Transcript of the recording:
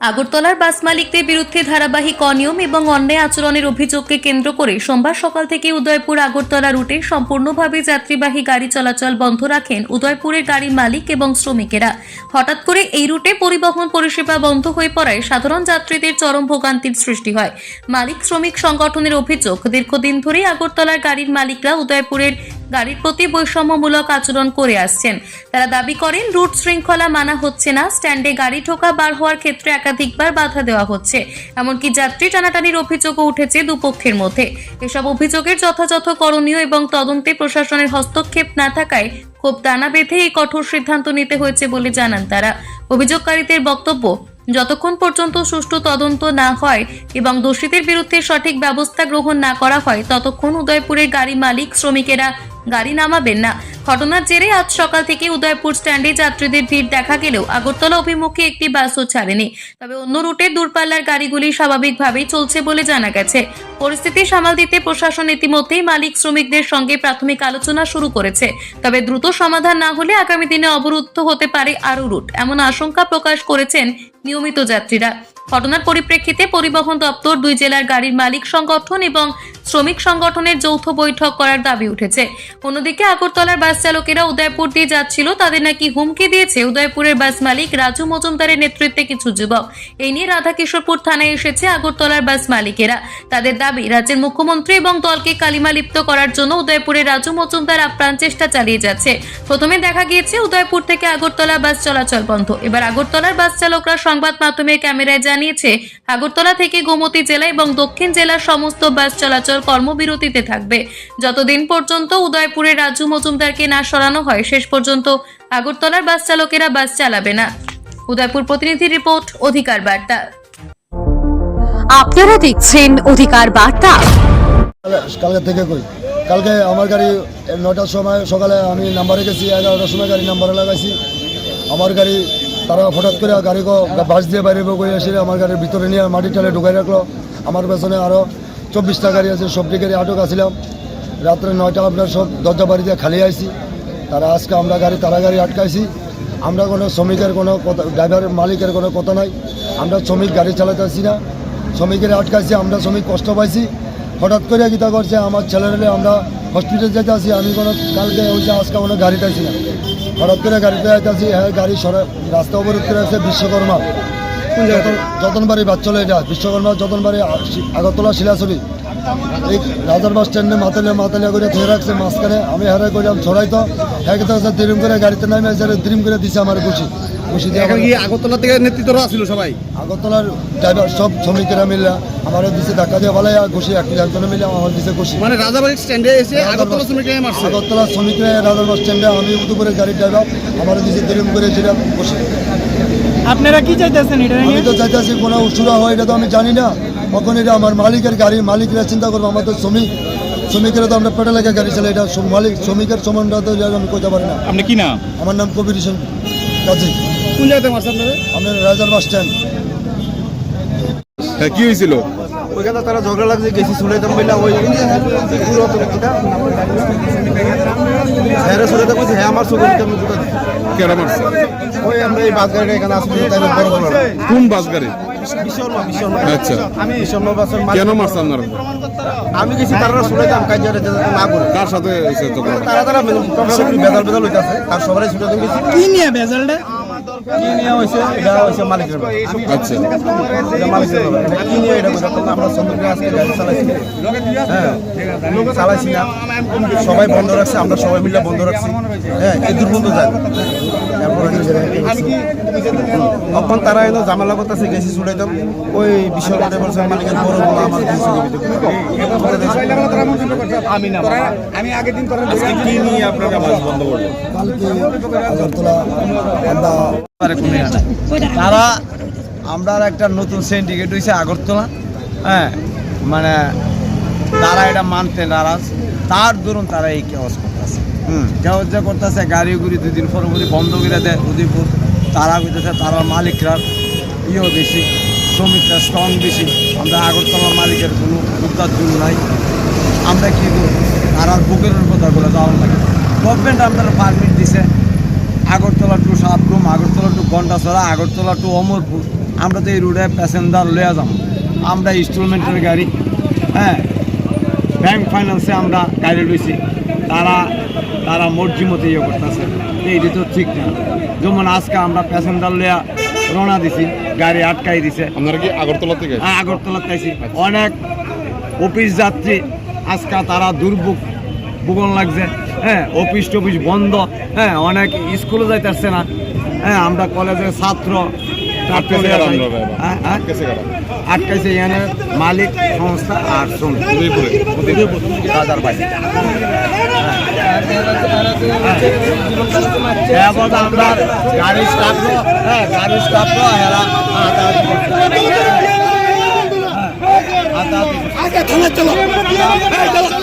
আগরতলার বাস মালিকদের বিরুদ্ধে ধারাবাহিক অনিয়ম এবং অন্যায় আচরণের অভিযোগকে কেন্দ্র করে সোমবার সকাল থেকে উদয়পুর আগরতলা রুটে সম্পূর্ণভাবে যাত্রীবাহী গাড়ি চলাচল বন্ধ রাখেন উদয়পুরের গাড়ির মালিক এবং শ্রমিকেরা। হঠাৎ করে এই রুটে পরিবহন পরিষেবা বন্ধ হয়ে পড়ায় সাধারণ যাত্রীদের চরম ভোগান্তির সৃষ্টি হয়। মালিক শ্রমিক সংগঠনের অভিযোগ, দীর্ঘদিন ধরেই আগরতলার গাড়ির মালিকরা উদয়পুরের গাড়ির প্রতি বৈষম্যমূলক আচরণ করে আসছেন। তারা দাবি করেন, রুট শৃঙ্খলা মানা হচ্ছে না, স্ট্যান্ডে গাড়ি ঠোকা বার হওয়ার ক্ষেত্রে একাধিকবার বাধা দেওয়া হচ্ছে। এমনকি যাত্রী টানাটানির অভিযোগও উঠেছে দুপক্ষের মধ্যে। এসব অভিযোগের যথাযথ করণীয় এবং তদন্তে প্রশাসনের হস্তক্ষেপ না থাকায় খুব দানা বেঁধে এই কঠোর সিদ্ধান্ত নিতে হয়েছে বলে জানান তারা। অভিযোগকারীদের বক্তব্য, যতক্ষণ পর্যন্ত সুষ্ঠু তদন্ত না হয় এবং দোষীদের বিরুদ্ধে সঠিক ব্যবস্থা গ্রহণ না করা হয়, ততক্ষণ উদয়পুরের গাড়ি মালিক, শ্রমিকেরা গাড়ি নামাবেন না। ঘটনার জেরে আজ সকাল থেকে উদয়পুর স্ট্যান্ডে যাত্রীদের ভিড় দেখা গেলেও আগরতলা অভিমুখে একটি বাসও ছাড়েনি। তবে অন্য রুটে দূরপাল্লার গাড়িগুলি স্বাভাবিকভাবেই চলছে বলে জানা গেছে। পরিস্থিতি সামাল দিতে প্রশাসন ইতিমধ্যেই মালিক শ্রমিকদের সঙ্গে প্রাথমিক আলোচনা শুরু করেছে। তবে দ্রুত সমাধান না হলে আগামী দিনে অবরুদ্ধ হতে পারে আরও রুট, এমন আশঙ্কা প্রকাশ করেছেন নিয়মিত যাত্রীরা। ঘটনার পরিপ্রেক্ষিতে পরিবহন দপ্তর দুই জেলার গাড়ির মালিক সংগঠন এবং শ্রমিক সংগঠনের যৌথ বৈঠক করার দাবি উঠেছে। অন্যদিকে আগরতলার বাস চালকেরা উদয়পুর দিয়ে যাচ্ছিল। তাদের নাকি হুমকি দিয়েছে উদয়পুরের বাস মালিক রাজু মজুমদারের নেতৃত্বে কিছু যুবক। এই নিয়ে রাধাকিশোরপুর থানায় এসেছে আগরতলার বাস মালিকেরা। তাদের দাবি, রাজ্যের মুখ্যমন্ত্রী এবং দলকে কালিমালিপ্ত করার জন্য উদয়পুরের রাজু মজুমদার আপ্রাণ চেষ্টা চালিয়ে যাচ্ছে। প্রথমে দেখা গিয়েছে উদয়পুর থেকে আগরতলা বাস চলাচল বন্ধ। এবার আগরতলার বাস চালকরা সংবাদ মাধ্যমের ক্যামেরায় জানিয়েছে আগরতলা থেকে গোমতী জেলা এবং দক্ষিণ জেলার সমস্ত বাস চলাচল কর্মবিরতিতে থাকবে। যতদিন পর্যন্ত উদয়পুরের রাজু মজুমদারকে না সরানো হয় শেষ পর্যন্ত আগরতলার বাস চালকেরা বাস চালাবে না। উদয়পুর প্রতিনিধি রিপোর্ট অধিকার বার্তা। আপনারা দেখছেন অধিকার বার্তা। কালকে থেকে কই? কালকে আমার গাড়ি নটার সময় সকালে আমি নাম্বারে গেছি এগারোটার সময় গাড়ি নাম্বারে লাগাইছি। আমার গাড়ি তারা হঠাৎ করে গাড়ি বাস দিয়ে বাইরে করে এসে আমার গাড়ির ভিতরে নিয়ে মাটি টালে ঢুকাই রাখল। আমার পেছনে আরও চব্বিশটা গাড়ি আছে, সবটি গাড়ি আটক আছিলাম। রাত্রে নয়টা আপনার সব দরজা বাড়ি দিয়ে খালি আইছি। তারা আজকে আমরা গাড়ি, তারা গাড়ি আটকাইছি। আমরা কোনো শ্রমিকের কোনো কথা, ড্রাইভার মালিকের কোনো কথা নাই। আমরা শ্রমিক গাড়ি চালাতেছি না। শ্রমিকের আটকাইছি, আমরা শ্রমিক কষ্ট পাইছি। হঠাৎ করে গীতা করছে, আমার ছেলেরা আমরা হসপিটাল যেতে আসি। আমি কোনো, কালকে হয়েছে আজকে কোনো গাড়িতে আসি না। হঠাৎ করে গাড়িতে আইতেছি হ্যাঁ গাড়ি সরে রাস্তা অবরোধ করে আছে বিশ্বকর্মা। যতন- যতনবাড়ি বাচ্চলে এটা বিশ্বকর্মা যতনবাড়ি আগরতলা শিলাছড়ি। এই রাজার বাস স্ট্যান্ডে মাতালিয়া মাতালিয়া করে ধরে রাখছে মাঝখানে। আমি হারাই করলাম ছড়াই তো। হ্যাঁ তো দ্রিম করে গাড়িতে নামে এসে দ্রিম করে দিছে আমার খুশি খুশি আগরতলা থেকে নেতৃত্বরা ছিল সবাই? আগরতলার ড্রাইভার সব শ্রমিকেরা মিলে আমারও দিছে ধাক্কা দিয়ে একটি একজনে মিলে আমার দিছে খুশি মানে রাজাবাড়ির স্ট্যান্ডে এসে আগরতলা শ্রমিক মারছে? আগরতলা শ্রমিকরা রাজার বাস স্ট্যান্ডে আমি দুপুরে গাড়ির ড্রাইভার আমারও দিছে দ্রিম করে খুশি আপনারা কি চাইতেছেন এটা আমি তো চাইতেছি কোনো উসুরা হয় এটা তো আমি জানি না। কখন এটা আমার মালিকের গাড়ি মালিকরা চিন্তা করব আমার তো শ্রমিক শ্রমিকেরা তো আমরা পেটে লেগে গাড়ি চালাই এটা মালিক শ্রমিকের সম্বন্ধে তো আমি কইতে পারি না। আপনি কি নাম? আমার নাম কবির হোসেন কাজী কোন জায়গাতে আপনার? রাজার বাস স্ট্যান্ড। হ্যাঁ কি হয়েছিল? ওইখানে তারা ঝগড়া লাগছে গেছি শুনে তো বললাম ওই হ্যাঁ শুনে তো বলছি হ্যাঁ আমার চোখে আমি দুটো কেন মারছে? ওই আমরা এই বাস গাড়িটা এখানে আসব তাই বড় বড় কোন বাস গাড়ি? আচ্ছা। কেন মারছে আপনার আমি গেছি তারা শুনে দাম কাজ না করে। কার সাথে তারা তারা হইতাছে তার সবাই ছুটে গেছি। কি নিয়ে বেজালটা কি নিয়ে হয়েছে এটা হয়েছে মালিকের আচ্ছা। এটা মালিকের কি নিয়ে এটা আমরা চন্দ্রপুরে আজকে গাড়ি চালাইছি। হ্যাঁ চালাইছি না। সবাই বন্ধ রাখছে আমরা সবাই মিলে বন্ধ রাখছি। হ্যাঁ এই দূর পর্যন্ত যায় তখন তারা এলো ঝামেলা করতেছে গেছি ছুটাইতাম ওই বিশ্বকর্মা বলছে মালিকের বড় বড় আমার আমি না আমি আগের দিন কি নিয়ে আপনারা বাস বন্ধ করলেন? কালকে আগরতলা আমরা তারা আমরা একটা নতুন সিন্ডিকেট হয়েছে আগরতলা হ্যাঁ? মানে তারা এটা মানতে নারাজ। তার দরুন তারা এই কেওয়াজ করতেছে। হুম। কেওয়াজ যে করতেছে গাড়ি গুড়ি দুদিন পর বন্ধ করে দেয় উদয়পুর। তারা কইতেছে তারা মালিকরা ইয়েও বেশি, শ্রমিকরা স্ট্রং বেশি। আমরা আগরতলার মালিকের কোনো উদ্ধার জন্য নাই। আমরা কি করব? তারা বুকের কথা বলে যাওয়ার লাগে। গভর্নমেন্ট আপনারা পারমিট দিছে। Agartala to Sabroom, Agartala to Gandacherra, Agartala to Amarpur. আমরা তো এই রুটে প্যাসেঞ্জার লইয়া যাব আমরা ইনস্টলমেন্টের গাড়ি হ্যাঁ ব্যাংক ফাইন্যান্সে আমরা গাড়ি লইছি। তারা তারা মর্জি মতো ইয়ে করতেছে। এইটি তো ঠিক না। যেমন আজকে আমরা প্যাসেঞ্জার লইয়া রওনা দিছি গাড়ি আটকাই দিছে। আপনারা কি আগরতলা থেকে হ্যাঁ আগরতলা পাইছি অনেক অফিস যাত্রী আজকে তারা দুর্ভোগ ভূগোল লাগছে। হ্যাঁ অফিস টফিস বন্ধ। হ্যাঁ অনেক স্কুলে যাইতেছে না। হ্যাঁ আমরা কলেজের ছাত্র আটকাইছে কারা আপনারা এবার? হ্যাঁ, হ্যাঁ? আটকাইছে কারা? আটকাইছে এখানে মালিক সংস্থা আর শ্রমিক উদয়পুরে রাজার বাড়ি এবার আমরা গাড়ি স্টাফ হ্যাঁ গাড়ি স্টাফ হেরা হাতাহাতি করছে। হ্যাঁ, হাতাহাতি করছে।